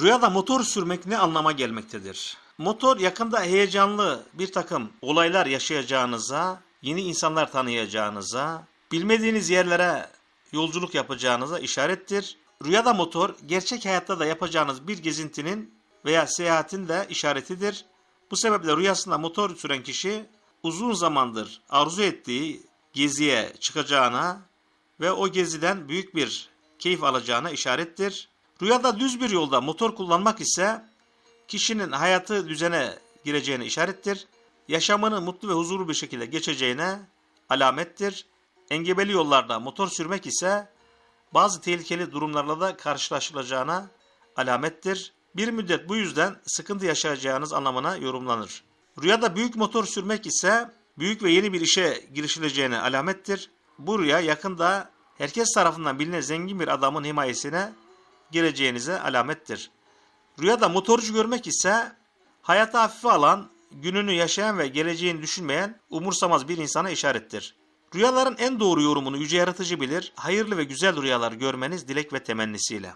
Rüyada motor sürmek ne anlama gelmektedir? Motor yakında heyecanlı bir takım olaylar yaşayacağınıza, yeni insanlar tanıyacağınıza, bilmediğiniz yerlere yolculuk yapacağınıza işarettir. Rüyada motor gerçek hayatta da yapacağınız bir gezintinin veya seyahatin de işaretidir. Bu sebeple rüyasında motor süren kişi uzun zamandır arzu ettiği geziye çıkacağına ve o geziden büyük bir keyif alacağına işarettir. Rüyada düz bir yolda motor kullanmak ise kişinin hayatı düzene gireceğine işarettir. Yaşamını mutlu ve huzurlu bir şekilde geçeceğine alamettir. Engebeli yollarda motor sürmek ise bazı tehlikeli durumlarla da karşılaşılacağına alamettir. Bir müddet bu yüzden sıkıntı yaşayacağınız anlamına yorumlanır. Rüyada büyük motor sürmek ise büyük ve yeni bir işe girişileceğine alamettir. Bu rüya yakında herkes tarafından bilinen zengin bir adamın himayesine gireceğinize alamettir. Rüyada motorcu görmek ise hayata hafife alan, gününü yaşayan ve geleceğini düşünmeyen umursamaz bir insana işarettir. Rüyaların en doğru yorumunu yüce yaratıcı bilir. Hayırlı ve güzel rüyalar görmeniz dilek ve temennisiyle.